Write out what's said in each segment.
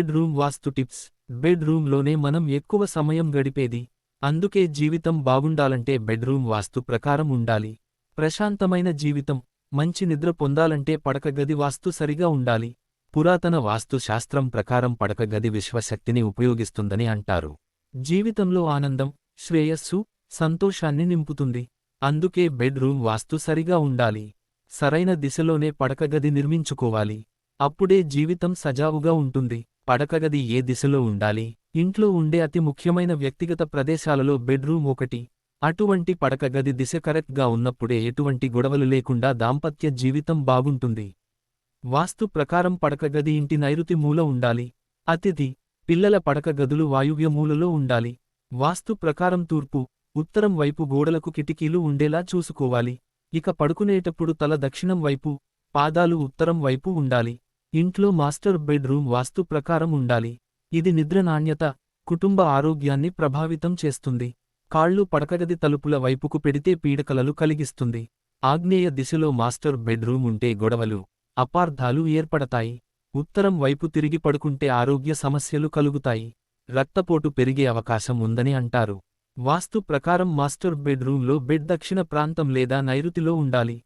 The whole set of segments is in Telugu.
వాస్తు టిప్స్. బెడ్రూమ్లోనే మనం ఎక్కువ సమయం గడిపేది. అందుకే జీవితం బాగుండాలంటే బెడ్రూమ్ వాస్తు ప్రకారం ఉండాలి. ప్రశాంతమైన జీవితం. మంచి నిద్ర పొందాలంటే పడక గది వాస్తు సరిగా ఉండాలి. పురాతన వాస్తు శాస్త్రం ప్రకారం పడక గది విశ్వశక్తిని ఉపయోగిస్తుందని అంటారు. జీవితంలో ఆనందం శ్రేయస్సు సంతోషాన్ని నింపుతుంది. అందుకే బెడ్రూమ్ వాస్తు సరిగా ఉండాలి. సరైన దిశలోనే పడకగది నిర్మించుకోవాలి. అప్పుడే జీవితం సజావుగా ఉంటుంది. పడకగది ఏ దిశలో ఉండాలి? ఇంట్లో ఉండే అతి ముఖ్యమైన వ్యక్తిగత ప్రదేశాలలో బెడ్రూమ్ ఒకటి. అటువంటి పడకగది దిశ కరెక్ట్గా ఉన్నప్పుడే ఎటువంటి గొడవలు లేకుండా దాంపత్య జీవితం బాగుంటుంది. వాస్తు ప్రకారం పడకగది ఇంటి నైరుతి మూల ఉండాలి. అతిథి పిల్లల పడకగదులు వాయువ్య మూలలో ఉండాలి. వాస్తు ప్రకారం తూర్పు ఉత్తరం వైపు గోడలకు కిటికీలు ఉండేలా చూసుకోవాలి. ఇక పడుకునేటప్పుడు తల దక్షిణం వైపు పాదాలు ఉత్తరం వైపు ఉండాలి. ఇంట్లో మాస్టర్ బెడ్రూమ్ వాస్తు ప్రకారం ఉండాలి. ఇది నిద్ర నాణ్యత కుటుంబ ఆరోగ్యాన్ని ప్రభావితం చేస్తుంది. కాళ్ళు పడకగది తలుపుల వైపుకు పెడితే పీడకలలు కలిగిస్తుంది. ఆగ్నేయ దిశలో మాస్టర్ బెడ్రూమ్ ఉంటే గొడవలు అపార్థాలు ఏర్పడతాయి. ఉత్తరం వైపు తిరిగి పడుకుంటే ఆరోగ్య సమస్యలు కలుగుతాయి. రక్తపోటు పెరిగే అవకాశం ఉందని అంటారు. వాస్తు ప్రకారం మాస్టర్ బెడ్రూంలో బెడ్ దక్షిణ ప్రాంతం లేదా నైరుతిలో ఉండాలి.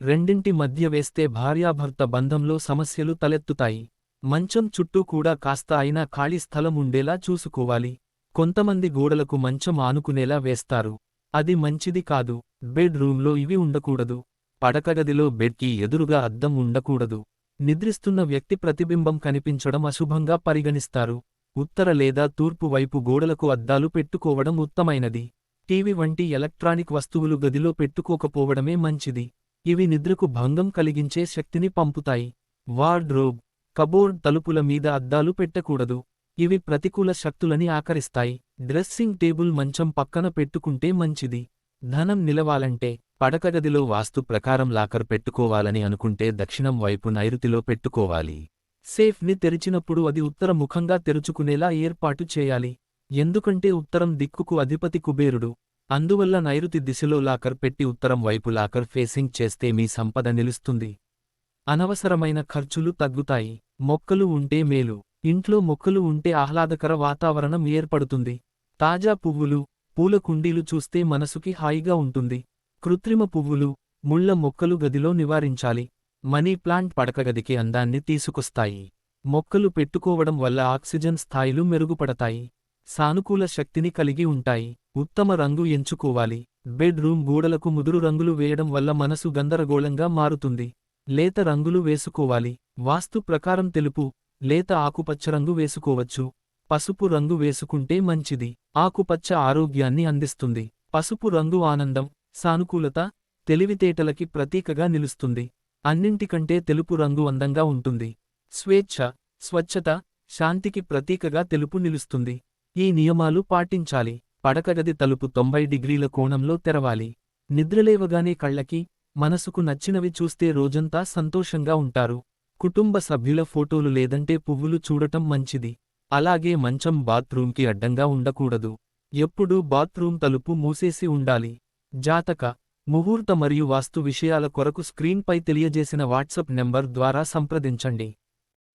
రెండింటి మధ్య వేస్తే భార్యాభర్త బంధంలో సమస్యలు తలెత్తుతాయి. మంచం చుట్టూ కూడా కాస్త అయినా ఖాళీ స్థలం ఉండేలా చూసుకోవాలి. కొంతమంది గోడలకు మంచం ఆనుకునేలా వేస్తారు. అది మంచిది కాదు. బెడ్ రూంలో ఇవి ఉండకూడదు. పడకగదిలో బెడ్కి ఎదురుగా అద్దం ఉండకూడదు. నిద్రిస్తున్న వ్యక్తి ప్రతిబింబం కనిపించడం అశుభంగా పరిగణిస్తారు. ఉత్తర లేదా తూర్పు వైపు గోడలకు అద్దాలు పెట్టుకోవడం ఉత్తమైనది. టీవీ వంటి ఎలక్ట్రానిక్ వస్తువులు గదిలో పెట్టుకోకపోవడమే మంచిది. ఇవి నిద్రకు భంగం కలిగించే శక్తిని పంపుతాయి. వార్డ్రోబ్ కబోర్డ్ తలుపుల మీద అద్దాలు పెట్టకూడదు. ఇవి ప్రతికూల శక్తులని ఆకరిస్తాయి. డ్రెస్సింగ్ టేబుల్ మంచం పక్కన పెట్టుకుంటే మంచిది. ధనం నిలవాలంటే పడకగదిలో వాస్తు ప్రకారం లాకర్ పెట్టుకోవాలని అనుకుంటే దక్షిణం వైపు నైరుతిలో పెట్టుకోవాలి. సేఫ్ని తెరిచినప్పుడు అది ఉత్తర ముఖంగా తెరుచుకునేలా ఏర్పాటు చేయాలి. ఎందుకంటే ఉత్తరం దిక్కుకు అధిపతి కుబేరుడు. అందువల్ల నైరుతి దిశలో లాకర్ పెట్టి ఉత్తరం వైపు లాకర్ ఫేసింగ్ చేస్తే మీ సంపద నిలుస్తుంది. అనవసరమైన ఖర్చులు తగ్గుతాయి. మొక్కలు ఉంటే మేలు. ఇంట్లో మొక్కలు ఉంటే ఆహ్లాదకర వాతావరణం ఏర్పడుతుంది. తాజా పువ్వులు పూల కుండీలు చూస్తే మనసుకి హాయిగా ఉంటుంది. కృత్రిమ పువ్వులు ముళ్ళ మొక్కలు గదిలో నివారించాలి. మనీ ప్లాంట్ పడకగదికి అందాన్ని తీసుకొస్తాయి. మొక్కలు పెట్టుకోవడం వల్ల ఆక్సిజన్ స్థాయిలు మెరుగుపడతాయి. సానుకూల శక్తిని కలిగి ఉంటాయి. ఉత్తమ రంగు ఎంచుకోవాలి. బెడ్రూమ్ గూడలకు గోడలకు ముదురు రంగులు వేయడం వల్ల మనసు గందరగోళంగా మారుతుంది. లేత రంగులు వేసుకోవాలి. వాస్తు ప్రకారం తెలుపు లేత ఆకుపచ్చ రంగు వేసుకోవచ్చు. పసుపు రంగు వేసుకుంటే మంచిది. ఆకుపచ్చ ఆరోగ్యాన్ని అందిస్తుంది. పసుపు రంగు ఆనందం సానుకూలత తెలివితేటలకి ప్రతీకగా నిలుస్తుంది. అన్నింటికంటే తెలుపు రంగు అందంగా ఉంటుంది. స్వేచ్ఛ స్వచ్ఛత శాంతికి ప్రతీకగా తెలుపు నిలుస్తుంది. ఈ నియమాలు పాటించాలి. పడకగది తలుపు తొంభై డిగ్రీల కోణంలో తెరవాలి. నిద్రలేవగానే కళ్ళకి మనసుకు నచ్చినవి చూస్తే రోజంతా సంతోషంగా ఉంటారు. కుటుంబ సభ్యుల ఫోటోలు లేదంటే పువ్వులు చూడటం మంచిది. అలాగే మంచం బాత్రూంకి అడ్డంగా ఉండకూడదు. ఎప్పుడూ బాత్రూం తలుపు మూసేసి ఉండాలి. జాతక ముహూర్త మరియు వాస్తు విషయాల కొరకు స్క్రీన్పై తెలియజేసిన వాట్సాప్ నెంబర్ ద్వారా సంప్రదించండి.